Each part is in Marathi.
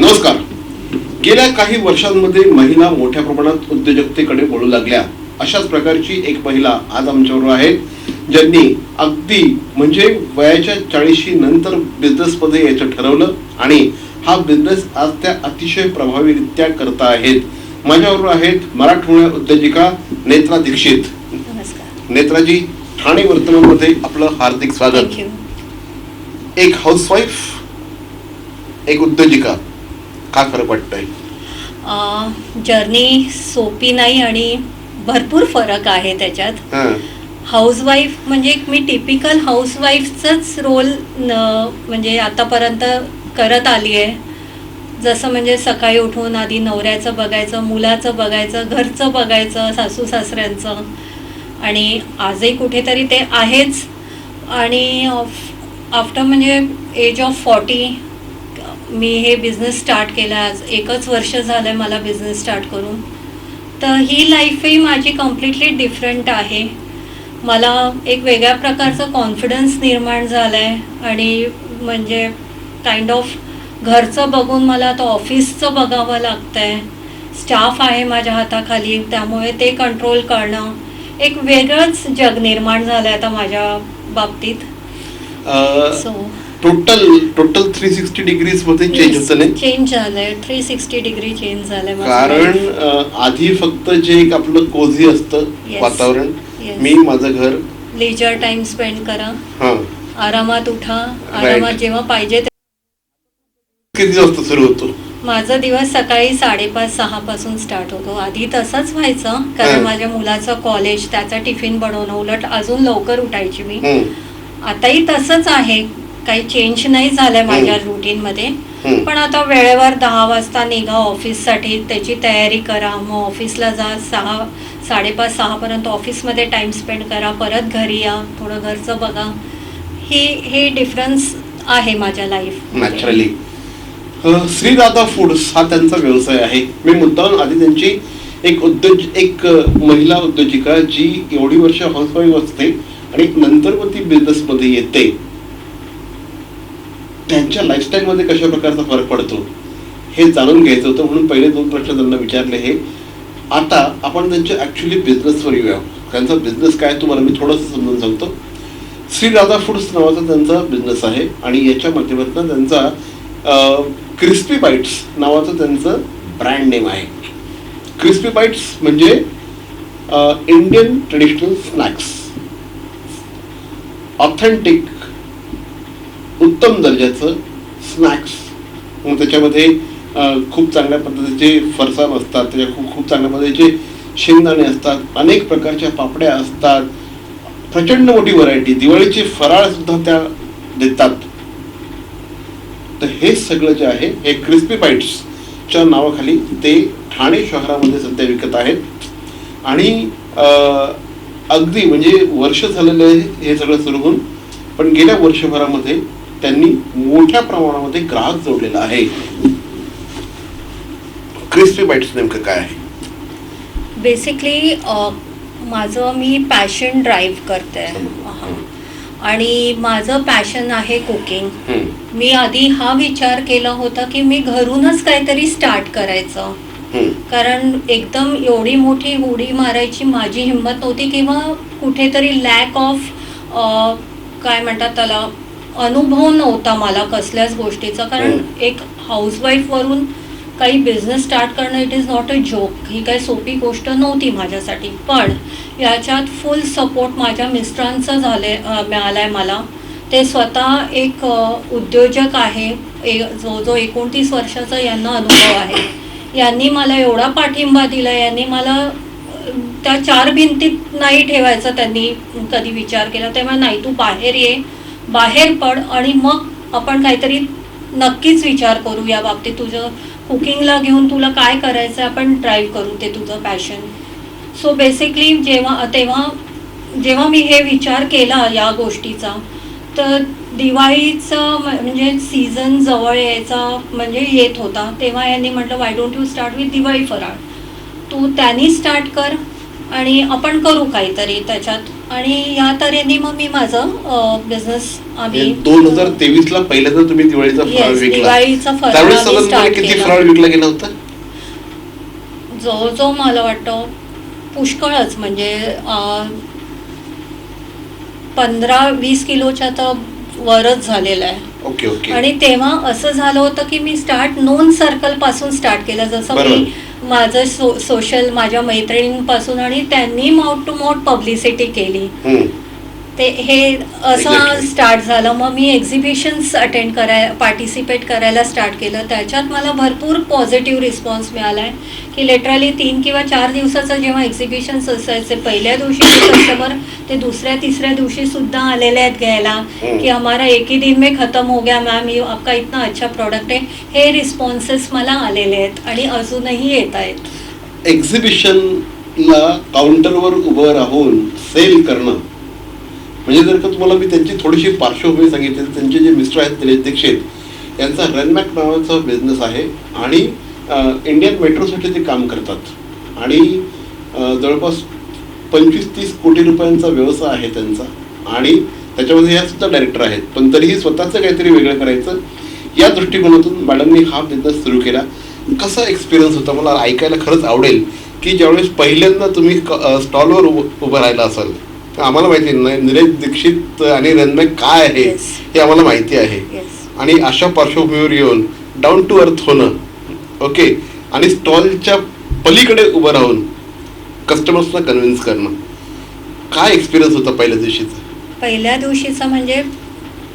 नमस्कार. गेल्या काही वर्षांमध्ये महिला मोठ्या प्रमाणात उद्योजकतेकडे वळू लागल्या. अशाच प्रकारची एक महिला आज आमच्याबरोबर आहेत ज्यांनी अगदी म्हणजे वयाच्या चाळीशी नंतर बिझनेसमध्ये यायचं ठरवलं आणि हा बिझनेस आज त्या अतिशय प्रभावीरित्या करता आहेत. माझ्याबरोबर आहेत मराठमोळ्या उद्योजिका नेत्रा दीक्षित. नेत्राजी ठाणे वर्तमानमध्ये आपलं हार्दिक स्वागत. एक हाऊसवाईफ एक उद्योजिका. काय फरक वाटतोय जर्नी सोपी नाही आणि भरपूर फरक आहे त्याच्यात. हाऊसवाईफ म्हणजे मी टिपिकल हाऊसवाईफचाच रोल म्हणजे आतापर्यंत करत आली आहे जसं म्हणजे सकाळी उठून आधी नवऱ्याचं बघायचं मुलाचं बघायचं घरचं बघायचं सासू सासऱ्यांचं. आणि आजही कुठेतरी ते आहेच. आणि आफ्टर म्हणजे एज ऑफ फॉर्टी मी हे बिझनेस स्टार्ट केला आज. एकच वर्ष झालं आहे मला बिझनेस स्टार्ट करून. तर ही लाईफही माझी कम्प्लिटली डिफरंट आहे. मला एक वेगळ्या प्रकारचं कॉन्फिडन्स निर्माण झालं आहे आणि म्हणजे काइंड ऑफ घरचं बघून मला आता ऑफिसचं बघावं लागतं आहे स्टाफ आहे माझ्या हाताखाली त्यामुळे ते कंट्रोल करणं एक वेगळंच जग निर्माण झालं आहे आता माझ्या बाबतीत. So total total three sixty डिग्रीजमध्ये change होतं नाही? चेंज झालंय. थ्री सिक्स्टी डिग्री चेंज झालंय कारण. अं, आधी फक्त जे एक आपलं कोझी असतं Yes. वातावरण Yes. मी माझं घर. लेजर टाइम स्पेंड करा. हा. आरामात उठा. आरामात जेव्हा पाहिजे ते- किती वाजता सुरू होतो? माझा दिवस सकाळी साडेपाच सहा पासून स्टार्ट होतो. आधी तसंच व्हायचं हं. कारण माझ्या मुलाचं कॉलेज त्याचा टिफिन बनवणं उलट अजून लवकर उठायची मी. हम्म, आताही तसंच आहे. काही चेंज नाही झालंय माझ्या रुटीन मध्ये. पण आता वेळेवर दहा वाजता निघा ऑफिससाठी त्याची तयारी करा. मग ऑफिसला जा. सहा साडेपाच सहापर्यंत ऑफिसमध्ये टाइम स्पेंड करा. परत घरी या. थोडं घरचं बघा. हे हे डिफरन्स आहे माझ्या लाईफ नॅचरली श्रीदादा फूड्स हा त्यांचा व्यवसाय आहे. मी मुद्दाम आधी त्यांची एक उद्योज एक महिला उद्योजिका जी एवढी वर्ष हाऊसवाईफ असते आणि नंतर मग ती बिझनेस मध्ये येते. त्यांच्या लाईफस्टाईलमध्ये कशा प्रकारचा फरक पडतो हे जाणून घ्यायचं होतं. म्हणून पहिले दोन प्रश्न त्यांना विचारले हे. आता आपण त्यांच्या ॲक्च्युली बिझनेसवर येऊया. त्यांचा बिझनेस काय तुम्हाला मी थोडंसं समजून सांगतो. श्री राधा फूड्स नावाचा त्यांचा बिझनेस आहे आणि याच्या माध्यमातून त्यांचा क्रिस्पी बाईट्स नावाचं त्यांचं ब्रँड नेम आहे. क्रिस्पी बाईट्स म्हणजे इंडियन ट्रेडिशनल स्नॅक्स ऑथेंटिक उत्तम दर्जाचं स्नॅक्स मग त्याच्यामध्ये खूप चांगल्या पद्धतीचे फरसाण असतात त्याच्या खूप खूप चांगल्या पद्धतीचे शेंगदाणे असतात अनेक प्रकारच्या पापड्या असतात. प्रचंड मोठी व्हरायटी दिवाळीचे फराळसुद्धा त्या देतात. तर हे सगळं जे आहे हे क्रिस्पी बाईट्सच्या नावाखाली ते ठाणे शहरामध्ये सध्या विकत आहेत. आणि अगदी म्हणजे वर्ष झालेलं आहे हे सगळं सुरू होऊन पण गेल्या वर्षभरामध्ये त्यांनी मोठ्या प्रमाणामध्ये ग्राहक जोडलेला आहे. क्रिस्पी बाईट्स नेमकं काय आहे? बेसिकली माझं मी पॅशन ड्राईव्ह करते. आणि माझं पॅशन आहे कुकिंग मी आधी हा विचार केला होता की मी घरूनच काहीतरी स्टार्ट करायचं. कारण एकदम एवढी मोठी उडी मारायची माझी हिंमत नव्हती किंवा कुठेतरी लॅक ऑफ काय म्हणतात त्याला अनुभव नव्हता मला कसल्याच गोष्टीचा. कारण हम्म. एक हाऊसवाईफवरून काही बिझनेस स्टार्ट करणं it is not a joke ही काही सोपी गोष्ट नव्हती माझ्यासाठी. पण याच्यात फुल सपोर्ट माझ्या मिस्टरांचा झाले मिळाला आहे मला. ते स्वतः एक उद्योजक आहे. ए जो जो एकोणतीस वर्षाचा यांना अनुभव आहे. यांनी मला एवढा पाठिंबा दिला यांनी मला त्या चार भिंतीत नाही ठेवायचा त्यांनी कधी विचार केला. तेव्हा नाही तू बाहेर ये. बाहेर पड आणि मग आपण काहीतरी नक्कीच विचार करू या बाबतीत. तुझं कुकिंगला घेऊन तुला काय करायचं आपण ड्राईव्ह करू ते तुझं पॅशन सो बेसिकली जेव्हा तेव्हा जेव्हा मी हे विचार केला या गोष्टीचा तर दिवाळीचं म्हणजे सीझन जवळ यायचा म्हणजे येत होता. तेव्हा यांनी म्हटलं why don't you start with Diwali faral? तू त्यांनी स्टार्ट कर आणि आपण करू काहीतरी त्याच्यात. आणि या तऱ्हेने मग मी माझं बिझनेस आम्ही दोन हजार तेवीस ला पहिल्यांदा तुम्ही दिवाळीचा फराळ Yes, विकला. दिवाळीचा फराळ त्यावेळेस आम्ही साधारणपणे start किती केला. फराळ विकला गेला होता? जवळजवळ मला वाटतं पुष्कळच. म्हणजे अं, पंधरा वीस किलोच्या तर वरच झालेलं आहे. Okay okay. आणि तेव्हा असं झालं होतं की मी स्टार्ट नोन सर्कलपासून स्टार्ट केलं. जसं मी. माझं सो सोशल माझ्या मैत्रिणींपासून आणि त्यांनी माउट टू मोट पब्लिसिटी केली. ते हे असं. स्टार्ट झालं. मग मी एक्झिबिशन्स अटेंड कराय पार्टिसिपेट करायला स्टार्ट केलं. त्याच्यात मला भरपूर पॉझिटिव्ह रिस्पॉन्स मिळाला. आहे की लिटरली तीन किंवा चार दिवसाचं जेव्हा एक्झिबिशन्स असायचे पहिल्या दिवशी कस्टमर ते दुसऱ्या तिसऱ्या दिवशी सुद्धा आलेले आहेत घ्यायला. हम्म. की हमारा एक ही दिन में खत्म हो गया मॅम ये आपका इतना अच्छा प्रोडक्ट आहे. हे रिस्पॉन्सेस मला आलेले आहेत आणि अजूनही येत आहेत. एक्झिबिशनला काउंटरवर उभं राहून सेल करणं म्हणजे जर का तुम्हाला मी त्यांची थोडीशी पार्श्वभूमी सांगितली तर त्यांचे जे मिस्टर आहेत दिनेश दीक्षित यांचा रनमॅक नावाचा बिझनेस आहे आणि इंडियन मेट्रोसाठी ते काम करतात. आणि जवळपास पंचवीस तीस कोटी रुपयांचा व्यवसाय आहे त्यांचा. आणि त्याच्यामध्ये ह्या सुद्धा डायरेक्टर आहेत. पण तरीही स्वतःचं काहीतरी वेगळं करायचं. या दृष्टिकोनातून मॅडमनी हा बिझनेस सुरू केला. कसा एक्सपिरियन्स होता? मला ऐकायला खरंच आवडेल की ज्यावेळेस पहिल्यांदा तुम्ही स्टॉलवर उभं राहिला असाल आम्हाला माहिती नाही निलेश दीक्षित आणि रनमॅक काय आहे. हे आम्हाला माहिती आहे. आणि अशा पार्श्वभूमीवर येऊन डाऊन टू अर्थ होणं. ओके आणि स्टॉलच्या पलीकडे उभं राहून कस्टमर्सना कन्व्हिन्स करणं. काय एक्सपिरियन्स होता पहिल्या दिवशीचा? पहिल्या दिवशीचं म्हणजे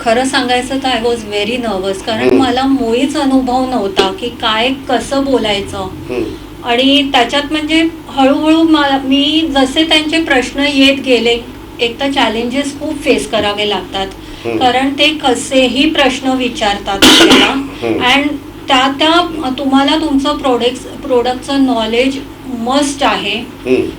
खरं सांगायचं तर आय वॉज व्हेरी नर्वस कारण. मला मुळीच अनुभव नव्हता की काय कसं बोलायचं. आणि त्याच्यात म्हणजे हळूहळू मला मी जसे त्यांचे प्रश्न येत गेले एक तर चॅलेंजेस खूप फेस करावे लागतात. कारण ते कसेही प्रश्न विचारतात आपल्याला. अँड त्या त्या तुम्हाला तुमचं प्रोडक्ट प्रोडक्टचं नॉलेज मस्ट आहे.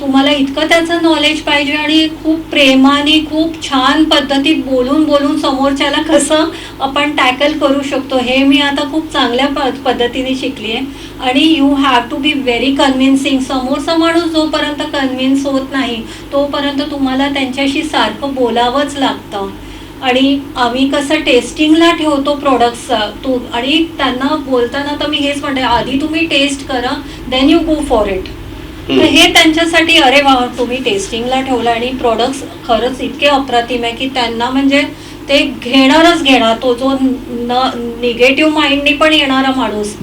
तुम्हाला इतकं त्याचं नॉलेज पाहिजे आणि खूप प्रेमाने खूप छान पद्धतीत बोलून बोलून समोरच्याला कसं आपण टॅकल करू शकतो हे मी आता खूप चांगल्या पद्धतीने शिकली आहे. आणि you have to be very convincing समोरचा माणूस जोपर्यंत कन्व्हिन्स होत नाही तोपर्यंत तुम्हाला त्यांच्याशी सारखं बोलावंच लागतं. आणि आम्ही कसं टेस्टिंगला ठेवतो प्रोडक्ट्स तू आणि त्यांना बोलताना तर मी हेच म्हणते आधी तुम्ही टेस्ट करा then you go for it तर हे त्यांच्यासाठी अरे वा तुम्ही टेस्टिंगला ठेवलं आणि प्रोडक्ट्स खरंच इतके अप्रतिम आहे की त्यांना म्हणजे ते घेणारच घेणार. तो जो न निगेटिव्ह माइंडने पण येणारा माणूस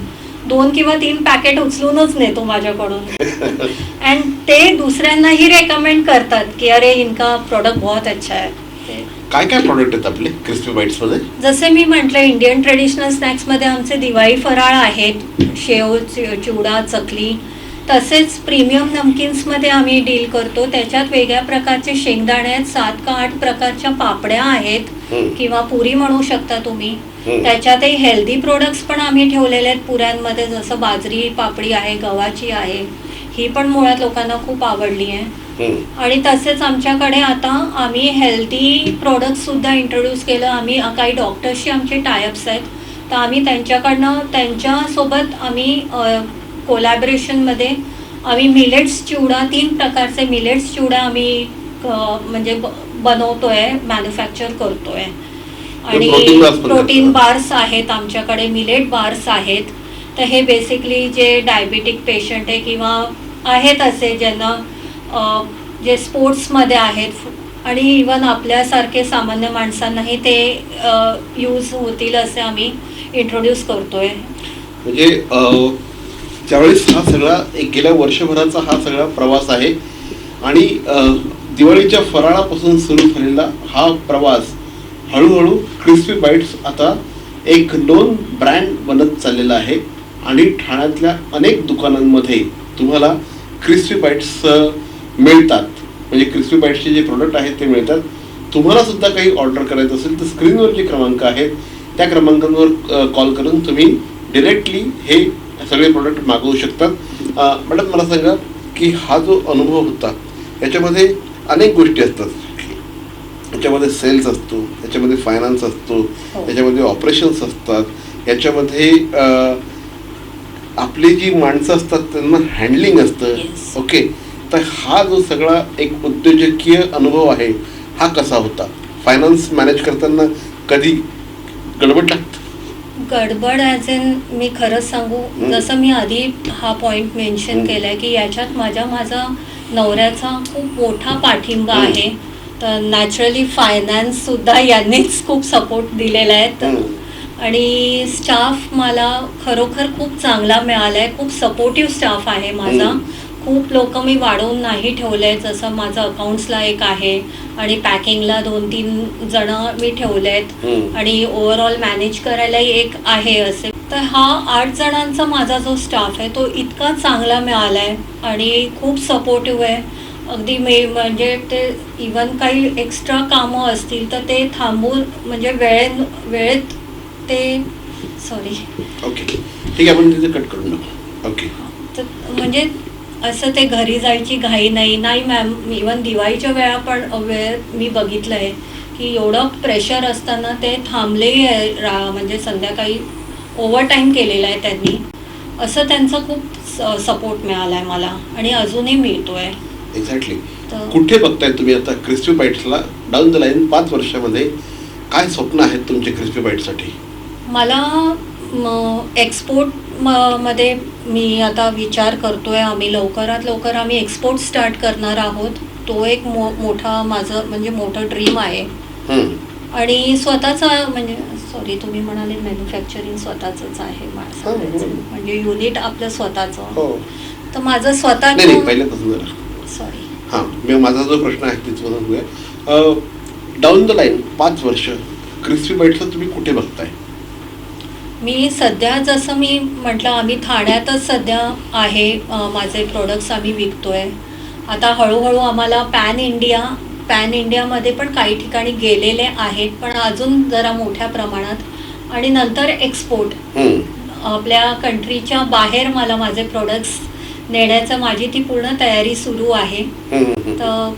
दोन किंवा तीन पॅकेट उचलूनच नेतो माझ्याकडून. अँड ते दुसऱ्यांनाही रेकमेंड करतात की अरे इनका प्रोडक्ट बहुत अच्छा है. ते काय काय प्रॉडक्ट आहेत आपले क्रिस्पी बाईट्समध्ये? जसे मी म्हटलं इंडियन ट्रेडिशनल स्नॅक्समध्ये आमचे दिवाळी फराळ आहेत. शेव चिवडा चकली तसेच प्रीमियम नमकिन्समध्ये आम्ही डील करतो. त्याच्यात वेगळ्या प्रकारचे शेंगदाणे आहेत सात का आठ प्रकारच्या पापड्या आहेत. किंवा पुरी म्हणू शकता तुम्ही. त्याच्यातही हेल्दी प्रोडक्ट्स पण आम्ही ठेवलेले आहेत पुऱ्यांमध्ये. जसं बाजरी पापडी आहे गव्हाची आहे. ही पण मुळात लोकांना खूप आवडली आहे. आणि तसेच आमच्याकडे आता आम्ही हेल्दी प्रोडक्ट सुद्धा इंट्रोड्यूस केलं. आम्ही काही डॉक्टर्सशी आमचे टायअप्स आहेत. तर आम्ही त्यांच्याकडनं त्यांच्यासोबत आम्ही कोलॅबरेशनमध्ये आम्ही मिलेट्स चिवडा तीन प्रकारचे मिलेट्स चिवडा आम्ही म्हणजे बनवतोय मॅन्युफॅक्चर करतोय. आणि प्रोटीन. बार्स आहेत आमच्याकडे मिलेट बार्स आहेत. तर हे बेसिकली जे डायबिटिक पेशंट आहे किंवा आहेत असे ज्यांना जे स्पोर्ट्समध्ये आहेत. आणि इवन आपल्यासारखे सामान्य माणसांनाही ते यूज होतील असे आम्ही इंट्रोड्यूस करतोय. म्हणजे त्यावेळेस ज्यावेळेस हा सगळा एक गेल्या वर्षभराचा हा सगळा प्रवास आहे आणि दिवाळीच्या फराळापासून सुरू झालेला हा प्रवास हळूहळू क्रिस्पी बाईट्स आता एक नोन ब्रँड बनत चाललेला आहे आणि ठाण्यातल्या अनेक दुकानांमध्ये तुम्हाला क्रिस्पी बाईट्स मिळतात. म्हणजे क्रिस्पी बाईट्सचे जे प्रोडक्ट आहेत ते मिळतात. तुम्हाला सुद्धा काही ऑर्डर करायचं असेल तर स्क्रीनवर जे क्रमांक आहेत. त्या क्रमांकांवर कॉल करून तुम्ही डिरेक्टली हे सगळे प्रोडक्ट मागवू शकतात. मॅडम मला सांगा की हा जो अनुभव होता याच्यामध्ये अनेक गोष्टी असतात. याच्यामध्ये सेल्स असतो याच्यामध्ये फायनान्स असतो हो. याच्यामध्ये ऑपरेशन्स असतात याच्यामध्ये आपली जी माणसं असतात त्यांना हँडलिंग असतं. ओके? तर हा जो सगळा एक उद्योजकीय अनुभव आहे हा कसा होता? फायनान्स मॅनेज करताना कधी गडबड लागत? गडबड ॲज इन मी खरंच सांगू. जसं मी आधी हा पॉइंट मेन्शन हं. केलाय की याच्यात माझ्या माझा नवऱ्याचा खूप मोठा पाठिंबा. आहे तर नॅचरली फायनान्स सुद्धा यांनीच खूप सपोर्ट दिलेला आहे तर आणि स्टाफ मला खरोखर खूप चांगला मिळाला आहे खूप सपोर्टिव्ह स्टाफ आहे माझा. खूप लोक मी वाढवून नाही ठेवले जसं माझं अकाउंट्सला एक आहे आणि पॅकिंगला दोन तीन जण मी ठेवले आहेत. आणि ओव्हरऑल मॅनेज करायलाही एक आहे असे. तर हा आठ जणांचा माझा जो स्टाफ आहे तो इतका चांगला मिळाला आहे आणि खूप सपोर्टिव्ह आहे. अगदी मे म्हणजे ते इवन काही एक्स्ट्रा कामं असतील तर ते थांबून म्हणजे वेळे वेळेत ते सॉरी ओके ठीक आहे आपण कट करून ओके तर म्हणजे असं ते घरी जायची घाई नाही. नाही मॅम इवन दिवाळीच्या वेळा पण वेळ मी बघितलं आहे की एवढं प्रेशर असताना ते थांबलेही आहे. रा म्हणजे संध्याकाळी ओव्हर टाईम केलेला आहे त्यांनी. असं त्यांचा खूप सपोर्ट मिळाला आहे मला आणि अजूनही मिळतो आहे एक्झॅक्टली तर कुठे बघताय तुम्ही आता क्रिस्पी बाईट्सला डाऊन द लाईन पाच वर्षामध्ये काय स्वप्न आहेत तुमचे क्रिस्पी बाईटसाठी मला एक्सपोर्ट मध्ये मी आता विचार करतोय आम्ही. लवकरात लवकर आम्ही एक्सपोर्ट स्टार्ट करणार आहोत. तो एक मो मोठा माझं म्हणजे मोठं ड्रीम आहे. आणि स्वतःचा म्हणजे सॉरी तुम्ही म्हणाले मॅन्युफॅक्चरिंग स्वतःच आहे मा- हो, हो. म्हणजे युनिट आपलं स्वतःचं. हो. तर माझं जरा सॉरी हां मी माझा जो प्रश्न आहे डाऊन द लाईन पाच वर्ष क्रिस्पी बाईट्सला तुम्ही कुठे बघताय? मी सध्या जसं मी म्हटलं आम्ही ठाण्यातच सध्या आहे माझे प्रोडक्ट्स आम्ही विकतोय. आता हळूहळू आम्हाला पॅन इंडिया पॅन इंडियामध्ये पण काही ठिकाणी गेलेले आहेत पण अजून जरा मोठ्या प्रमाणात. आणि नंतर एक्सपोर्ट. आपल्या कंट्रीच्या बाहेर मला माझे प्रोडक्ट्स नेण्याचं माझी ती पूर्ण तयारी सुरू आहे. तर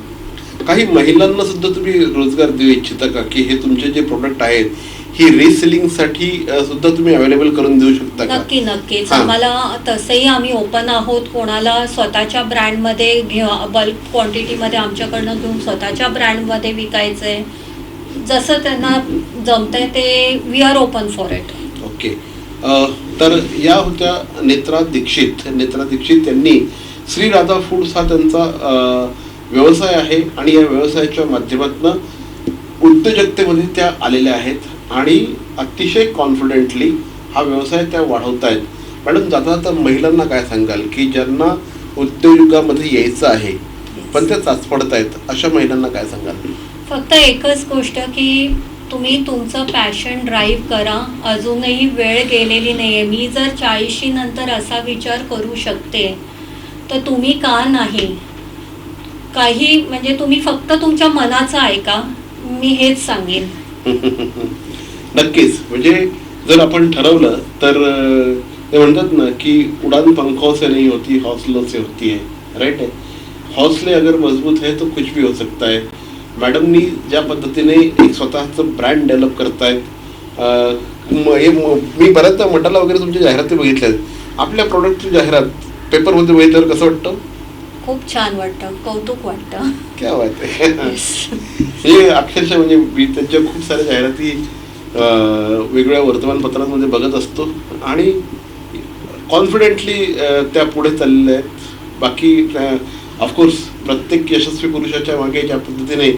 काही महिलांना सुद्धा तुम्ही रोजगार देऊ इच्छिता का? की हे तुमचे जे प्रोडक्ट आहेत ही रिसेलिंगसाठी सुद्धा तुम्ही अवेलेबल करून देऊ शकता का? नक्की नक्कीच. आम्हाला तसंही आम्ही ओपन आहोत. कोणाला स्वतःच्या ब्रँडमध्ये बल्क क्वांटिटीमध्ये आमच्याकडनं घेऊन स्वतःच्या ब्रँडमध्ये विकायचं आहे जसं त्यांना जमतंय ते we are open for it okay. तर या होत्या नेत्रा दीक्षित. नेत्रा दीक्षित यांनी श्री राधा फूड्स हा त्यांचा व्यवसाय आहे आणि या व्यवसायाच्या माध्यमातून उद्योजकतेमध्ये त्या आलेल्या आहेत. आणि अतिशय कॉन्फिडेंटली हा व्यवसाय त्या वाढवत आहेत मॅडम जाता जाता महिलांना काय सांगाल की ज्यांना उद्योगामध्ये यायचं आहे पण त्या चाचपडत आहेत अशा महिलांना काय सांगाल? फक्त एकच गोष्ट की तुम्ही तुमचं पॅशन ड्राईव्ह करा. अजूनही वेळ गेलेली नाही आहे मी जर चाळीशी नंतर असा विचार करू शकते तर तुम्ही का नाही? काही म्हणजे तुम्ही फक्त तुमच्या मनाचं ऐका. मी हेच सांगेन. नक्कीच. म्हणजे जर आपण ठरवलं तर ते म्हणतात ना की उड़ान पंखों से नहीं होती हौसलों से होती है. राइट है? हौसले अगर मजबूत है तो कुछ भी हो सकता है. मॅडमनी ज्या पद्धतीने एक स्वतःचं ब्रँड डेव्हलप करतायत म- हे बऱ्याचदा मटाला वगैरे तुमच्या जाहिराती बघितल्या आहेत. आपल्या प्रोडक्टची जाहिरात पेपरमध्ये बघितल्यावर कसं वाटतं? खूप छान वाटतं. कौतुक वाटतं. क्या आहे हे अक्षरशः म्हणजे मी त्यांच्या खूप साऱ्या जाहिराती वेगवेगळ्या वर्तमानपत्रांमध्ये बघत असतो आणि कॉन्फिडेंटली त्या पुढे चाललेल्या आहेत. बाकी ऑफकोर्स प्रत्येक यशस्वी पुरुषाच्या मागे ज्या पद्धतीने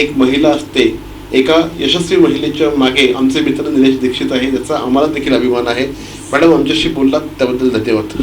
एक महिला असते एका यशस्वी महिलेच्या मागे आमचे मित्र निलेश दीक्षित आहे त्याचा आम्हाला देखील अभिमान आहे. मॅडम आमच्याशी बोललात त्याबद्दल धन्यवाद.